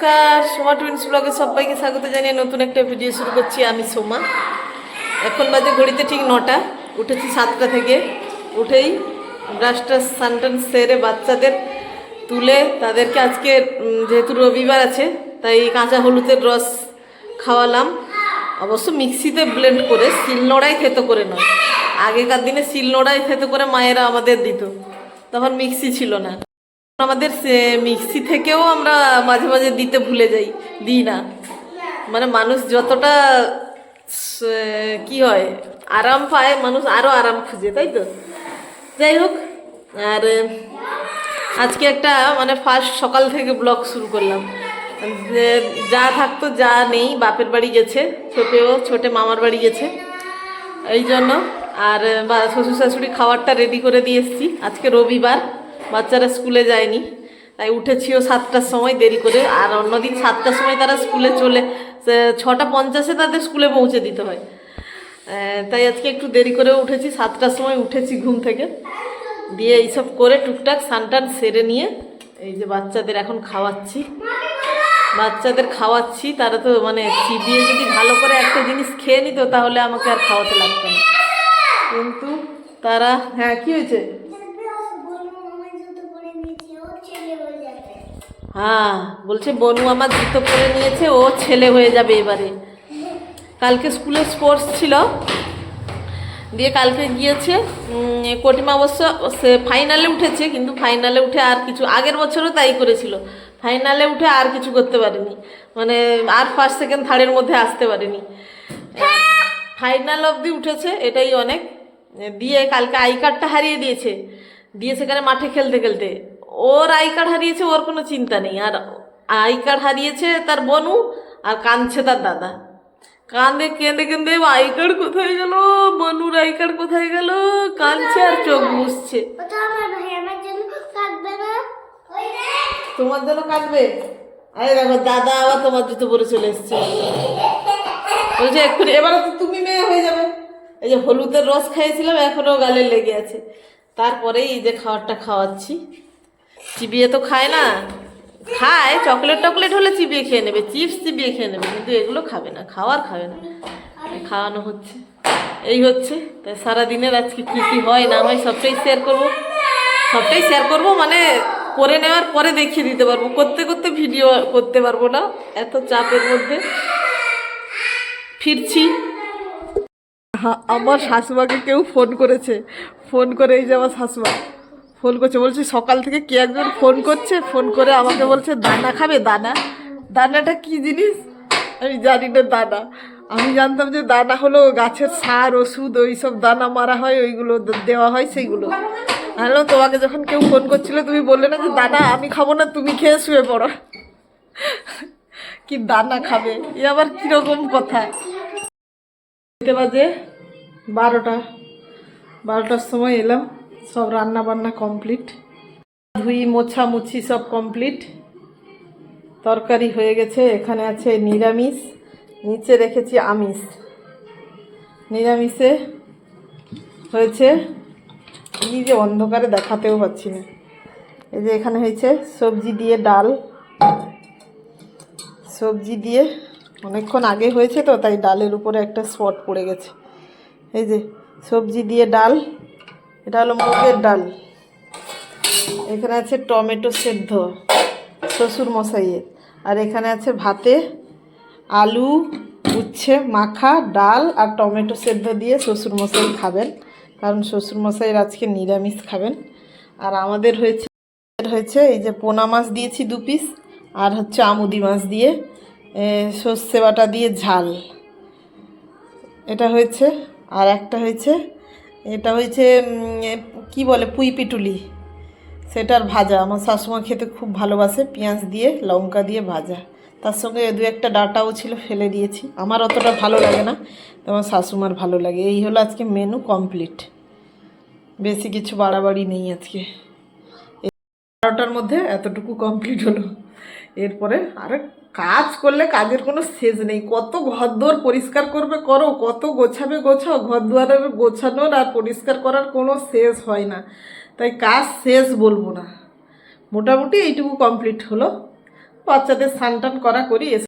নমস্কার, সোমা টুইন্স ব্লগে সবাইকে স্বাগত জানিয়ে নতুন একটা ভিডিও শুরু করছি আমি সোমা। এখন বাজে ঘড়িতে ঠিক নটা, উঠেছি সাতটা থেকে। উঠেই ব্রাশটা সানটান সেরে বাচ্চাদের তুলে তাদেরকে আজকে যেহেতু রবিবার আছে, তাই কাঁচা হলুদের রস খাওয়ালাম। অবশ্য মিক্সিতে ব্লেন্ড করে শিলনোড়াই থেতো করে নয়। আগেকার দিনে শিলনোড়াই থেতো করে মায়েরা আমাদের দিত। তখন মিক্সি ছিল না। আমাদের মিক্সি থেকেও আমরা মাঝে মাঝে দিতে ভুলে যাই, দিই না। মানে মানুষ যতটা কি হয়, আরাম পায়, মানুষ আরও আরাম খুঁজে, তাই তো? যাই হোক, আর, আজকে একটা মানে ফার্স্ট সকাল থেকে ব্লগ শুরু করলাম। যে থাকতো, যা নেই, বাপের বাড়ি গেছে, ছোটেও, ছোটে মামার বাড়ি গেছে। এই জন্য, আর শ্বশুর শাশুড়ি খাবারটা রেডি করে দিয়ে এসেছি। আজকে রবিবার। বাচ্চারা স্কুলে যায়নি, তাই উঠেছিও সাতটার সময় দেরি করে। আর অন্যদিন সাতটার সময় তারা স্কুলে চলে ছটা পঞ্চাশে তাদের স্কুলে পৌঁছে দিতে হয়। তাই আজকে একটু দেরি করে উঠেছি, সাতটার সময় উঠেছি ঘুম থেকে। দিয়ে এইসব করে টুকটাক সানটান সেরে নিয়ে এই যে বাচ্চাদের এখন খাওয়াচ্ছি। বাচ্চাদের খাওয়াচ্ছি, তারা তো মানে চিবিয়ে যদি ভালো করে একটা জিনিস খেয়ে নিত, তাহলে আমাকে আর খাওয়াতে লাগতো না। কিন্তু তারা হ্যাঁ কি হয়েছে? হ্যাঁ বলছে বনু আমার জুতো পরে নিয়েছে, ও ছেলে হয়ে যাবে এবারে। কালকে স্কুলে স্পোর্টস ছিল। দিয়ে কালকে গিয়েছে কটিমা অবশ্য, সে ফাইনালে উঠেছে, কিন্তু ফাইনালে উঠে আর কিছু, আগের বছরও তাই করেছিল। ফাইনালে উঠে আর কিছু করতে পারেনি। মানে আর ফার্স্ট সেকেন্ড থার্ডের মধ্যে আসতে পারেনি। ফাইনাল অবধি উঠেছে, এটাই অনেক। দিয়ে কালকে আই কার্ডটা হারিয়ে দিয়েছে। দিয়ে সেখানে মাঠে খেলতে খেলতে ওর আই কার্ড হারিয়েছে ওর কোনো চিন্তা নেই। আর আই কার্ড হারিয়েছে তার বনু আর কাঁদছে তার দাদা। কাঁদে কেঁদে কেঁদে আই কার্ড কোথায় গেল? বনুর আই কার্ড কোথায় গেল? কাঁদছে আর চোখ মুছছে। তোমার জন্য কাঁদবে? আরে দেখো দাদা আবার তোমার জুতো পরে চলে এসছে। বলছে এক্ষুনি এবারে তো তুমি মেয়ে হয়ে যাবে। এই যে হলুদের রস খাইয়েছিলাম এখনও গালে লেগে আছে। তারপরে এই যে খাবারটা খাওয়াচ্ছি। চিবিয়ে তো খায় না। খায় চকলেট টকলেট হলে চিবিয়ে খেয়ে নেবে চিপস চিবিয়ে খেয়ে নেবে, কিন্তু এগুলো খাবে না, খাওয়ার খাবে না। খাওয়ানো হচ্ছে। এই হচ্ছে। তাই সারাদিনের আজকে কী কী হয় না হয় সবটাই শেয়ার করব। সবটাই শেয়ার করব মানে করে নেওয়ার পরে দেখিয়ে দিতে পারব। করতে করতে ভিডিও করতে পারব না, এত চাপের মধ্যে। ফিরছি। আমার শাশুমাকে কেউ ফোন করেছে। ফোন করে এই যে আমার শাশুমা ফোন করছে, বলছে সকাল থেকে কে একজন ফোন করছে, ফোন করে আমাকে বলছে, দানা খাবে? দানা? দানাটা কি জিনিস? আমি জানি না দানা। আমি জানতাম যে দানা হলো গাছের সার, ওষুধ ওই সব দানা মারা হয়, ওইগুলো দেওয়া হয় সেইগুলো। হ্যালো তোমাকে যখন কেউ ফোন করছিল, তুমি বললে না যে, দানা আমি খাব না, তুমি খেয়ে শুয়ে পড়ো। কি দানা খাবে? এ আবার কীরকম কথা? বাজে বারোটা। বারোটার সময় এলাম। সব রান্না বান্না কমপ্লিট। ধুই, মোছা মুছি সব কমপ্লিট। তরকারি হয়ে গেছে, এখানে আছে নিরামিষ। নিচে রেখেছি আমিষ। নিরামিষে হয়েছে, এই যে অন্ধকারে দেখাতেও পাচ্ছি না। এই যে এখানে হয়েছে সবজি দিয়ে ডাল। সবজি দিয়ে অনেকক্ষণ আগে হয়েছে তো, তাই ডালের উপরে একটা স্পট পড়ে গেছে। এই যে সবজি দিয়ে ডাল। এটা হলো মুগের ডাল। এখানে আছে টমেটো সেদ্ধ, শ্বশুর মশাইয়ের। আর এখানে আছে ভাতে আলু, উচ্ছে, মাখা, ডাল আর টমেটো সেদ্ধ দিয়ে শ্বশুর মশাই খাবেন। কারণ শ্বশুর মশাইয়ের আজকে নিরামিষ খাবেন। আর আমাদের হয়েছে হয়েছে এই যে পোনা মাছ দিয়েছি দু পিস আর হচ্ছে আমুদি মাছ দিয়ে সর্ষে বাটা দিয়ে ঝাল। এটা হয়েছে, আর একটা হয়েছে এটা হয়েছে কি বলে, পুঁই পিটুলি। সেটার ভাজা। আমার শাশুমা খেতে খুব ভালোবাসে, পেঁয়াজ দিয়ে, লঙ্কা দিয়ে ভাজা। তার সঙ্গে দু একটা ডাটাও ছিল, ফেলে দিয়েছি। আমার অতটা ভালো লাগে না, তো আমার শাশুমার ভালো লাগে। এই হলো আজকে মেনু কমপ্লিট বেশি কিছু বাড়াবাড়ি নেই আজকে। বারোটার মধ্যে এতটুকু কমপ্লিট হলো। এরপরে আরে কাজ করলে কাজের কোনো শেষ নেই। কত ঘর দুয়ার পরিষ্কার করবে করো, কত গোছাবে গোছাও ঘর দুয়ারের গোছানোর আর পরিষ্কার করার কোনো শেষ হয় না। তাই কাজ শেষ বলব না। মোটামুটি এইটুকু কমপ্লিট হলো। বাচ্চাদের স্নান টান করা করি